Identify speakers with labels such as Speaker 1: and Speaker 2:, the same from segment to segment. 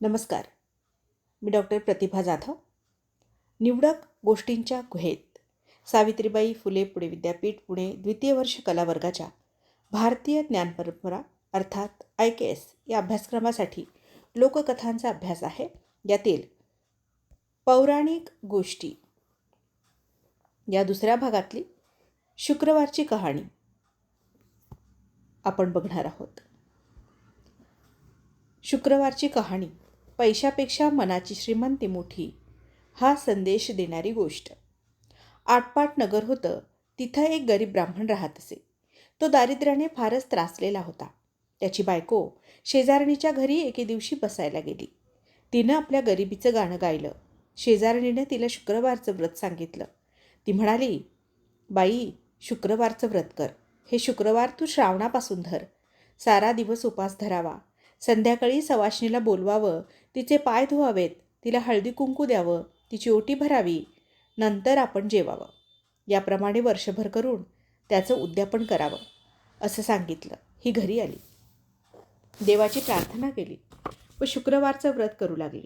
Speaker 1: नमस्कार. मी डॉक्टर प्रतिभा जाधव. निवडक गोष्टींच्या गुहेत सावित्रीबाई फुले पुणे विद्यापीठ पुणे द्वितीय वर्ष कला वर्गाच्या भारतीय ज्ञानपरंपरा अर्थात आय के एस या अभ्यासक्रमासाठी लोककथांचा अभ्यास आहे. यातील पौराणिक गोष्टी. या दुसऱ्या भागातली शुक्रवारची कहाणी आपण बघणार आहोत. शुक्रवारची कहाणी पैशापेक्षा मनाची श्रीमंती मोठी. हा संदेश देणारी गोष्ट. आटपाट नगर होतं तिथं एक गरीब ब्राह्मण राहत असे. तो दारिद्र्याने फारच त्रासलेला होता. त्याची बायको शेजारणीच्या घरी एके दिवशी बसायला गेली. तिनं आपल्या गरिबीचं गाणं गायलं. शेजारणीनं तिला शुक्रवारचं व्रत सांगितलं. ती म्हणाली बाई शुक्रवारचं व्रत कर. हे शुक्रवार तू श्रावणापासून धर. सारा दिवस उपास धरावा. संध्याकाळी सवाशणीला बोलवावं. तिचे पाय धुवावेत. तिला हळदी कुंकू द्यावं. तिची ओटी भरावी. नंतर आपण जेवावं. याप्रमाणे वर्षभर करून त्याचं उद्यापन करावं. असं सांगितलं. ही घरी आली. देवाची प्रार्थना केली. व शुक्रवारचं व्रत करू लागली.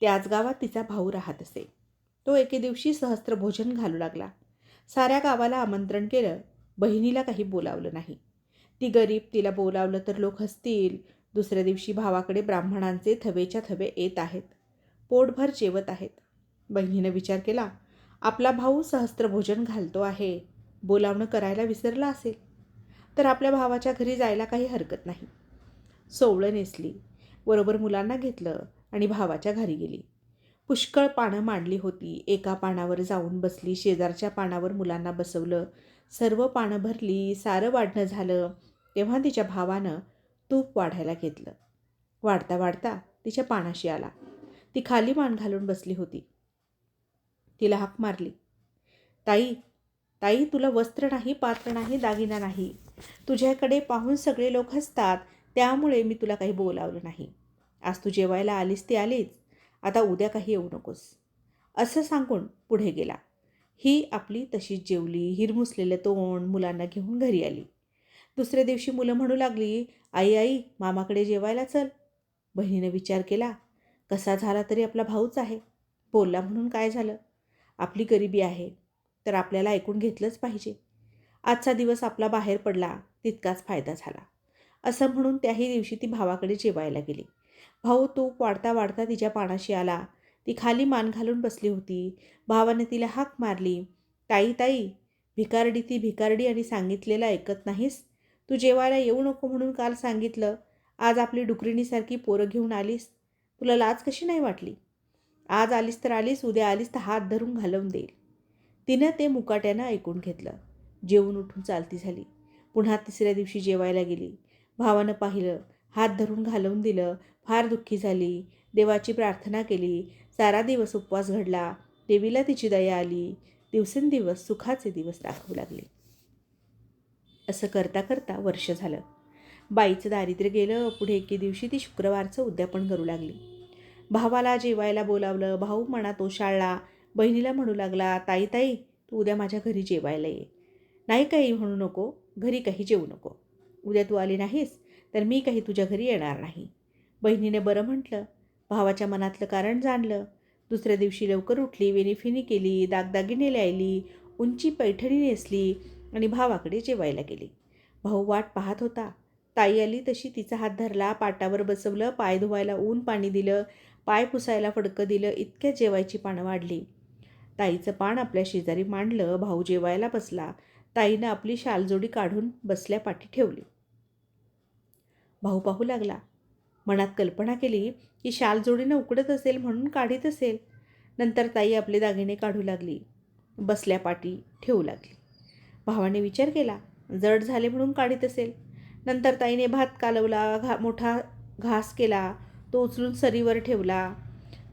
Speaker 1: त्याच गावात तिचा भाऊ राहत असे. तो एके दिवशी सहस्त्र भोजन घालू लागला. साऱ्या गावाला आमंत्रण केलं. बहिणीला काही बोलावलं नाही. ती गरीब तिला बोलावलं तर लोक हसतील दुसऱ्या दिवशी भावाकडे ब्राह्मणांचे थवेच्या थवे येत आहेत. पोटभर जेवत आहेत. बहिणीनं विचार केला आपला भाऊ सहस्त्रभोजन घालतो आहे. बोलावणं करायला विसरला असेल. तर आपल्या भावाच्या घरी जायला काही हरकत नाही. सोवळं नेसली. बरोबर मुलांना घेतलं आणि भावाच्या घरी गेली. पुष्कळ पानं मांडली होती. एका पानावर जाऊन बसली. शेजारच्या पानावर मुलांना बसवलं. सर्व पानं भरली. सारं वाढणं झालं. तेव्हा तिच्या भावानं तूप वाढायला घेतलं. वाढता वाढता तिच्या पानाशी आला. ती खाली मान घालून बसली होती. तिला हाक मारली. ताई ताई तुला वस्त्र नाही पात्र नाही दागिना नाही. तुझ्याकडे पाहून सगळे लोक हसतात. त्यामुळे मी तुला काही बोलावलं नाही. आज तू जेवायला आलीस ती आलीच. आता उद्या काही येऊ नकोस. असं सांगून पुढे गेला. ही आपली तशीच जेवली. हिरमुसलेलं तोंड मुलांना घेऊन घरी आली. दुसऱ्या दिवशी मुलं म्हणू लागली आई आई मामाकडे जेवायला चल. बहिणीनं विचार केला कसा झाला तरी आपला भाऊच आहे. बोलला म्हणून काय झालं? आपली गरिबी आहे तर आपल्याला ऐकून घेतलंच पाहिजे. आजचा दिवस आपला बाहेर पडला तितकाच फायदा झाला. असं म्हणून त्याही दिवशी ती भावाकडे जेवायला गेली. भाऊ तूप वाढता वाढता तिच्या पानाशी आला. ती खाली मान घालून बसली होती. भावाने तिला हाक मारली. ताई ताई भिकारडी ती भिकारडी आणि सांगितलेलं ऐकत नाहीस? तू जेवायला येऊ नको म्हणून काल सांगितलं. आज आपली डुकरिणीसारखी पोरं घेऊन आलीस. तुला लाज कशी नाही वाटली? आज आलीस तर आलीस उद्या आलीस तर हात धरून घालवून देईल. तिनं ते मुकाट्यानं ऐकून घेतलं. जेवून उठून चालती झाली. पुन्हा तिसऱ्या दिवशी जेवायला गेली. भावानं पाहिलं हात धरून घालवून दिलं फार दुःखी झाली. देवाची प्रार्थना केली. सारा दिवस उपवास घडला. देवीला तिची दया आली. दिवसेंदिवस सुखाचे दिवस दाखवू लागले. असं करता करता वर्ष झालं. बाईचं दारिद्र्य गेलं पुढे एके दिवशी ती शुक्रवारचं उद्यापन करू लागली. भावाला जेवायला बोलावलं भाऊ मनात ओशाळला बहिणीला म्हणू लागला ताई ताई तू उद्या माझ्या घरी जेवायला ये. नाही काही म्हणू नको घरी काही जेवू नको. उद्या तू आली नाहीस तर मी काही तुझ्या घरी येणार नाही. बहिणीने बरं म्हटलं. भावाच्या मनातलं कारण जाणलं. दुसऱ्या दिवशी लवकर उठली वेणीफिनी केली दागदागिने ल्यायली उंची पैठणी नेसली आणि भावाकडे जेवायला गेली. भाऊ वाट पाहत होता. ताई आली तशी तिचा हात धरला पाटावर बसवलं पाय धुवायला ऊन पाणी दिलं पाय पुसायला फडकं दिलं इतक्यात जेवायची पानं वाढली. ताईचं पान आपल्या शेजारी मांडलं भाऊ जेवायला बसला. ताईनं आपली शालजोडी काढून बसल्या पाठी ठेवली. भाऊ पाहू लागला. मनात कल्पना केली की शालजोडीनं उकडत असेल म्हणून काढीत असेल. नंतर ताई आपले दागिने काढू लागली. बसल्या पाठी ठेवू लागली. भावाने विचार केला जड झाले म्हणून काढीत असेल. नंतर ताईने भात कालवला घा मोठा घास केला तो उचलून सरीवर ठेवला.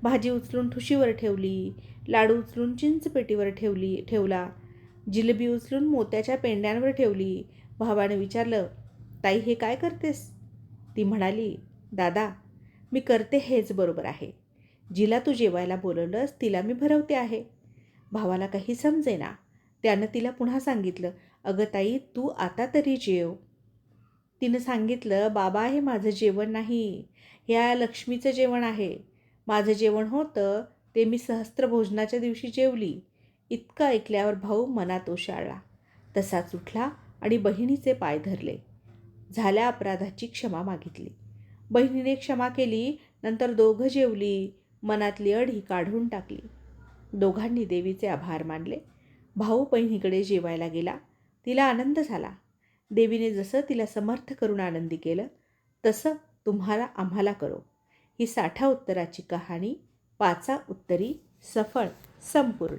Speaker 1: भाजी उचलून ठुशीवर ठेवली लाडू उचलून चिंचपेटीवर ठेवली ठेवला. जिलेबी उचलून मोत्याच्या पेंड्यांवर ठेवली. भावाने विचारलं ताई हे काय करतेस? ती म्हणाली दादा मी करते हेच बरोबर आहे. जिला तू जेवायला बोलवलंस तिला मी भरवते आहे. भावाला काही समजेना. त्यानं तिला पुन्हा सांगितलं अगं ताई तू आता तरी जेव. तिनं सांगितलं बाबा हे माझं जेवण नाही. ह्या लक्ष्मीचं जेवण आहे. माझं जेवण होतं ते मी सहस्त्रभोजनाच्या दिवशी जेवली. इतकं ऐकल्यावर भाऊ मनात ओशाळला. तसाच उठला आणि बहिणीचे पाय धरले. झाल्या अपराधाची क्षमा मागितली. बहिणीने क्षमा केली नंतर दोघं जेवली. मनातली अढी काढून टाकली. दोघांनी देवीचे आभार मानले. भाऊ बहिणीकडे जेवायला गेला. तिला आनंद झाला. देवीने जसं तिला समर्थ करून आनंदी केलं तसं तुम्हाला आम्हाला करो. ही साठा उत्तराची कहाणी पाचा उत्तरी सफळ संपूर्ण.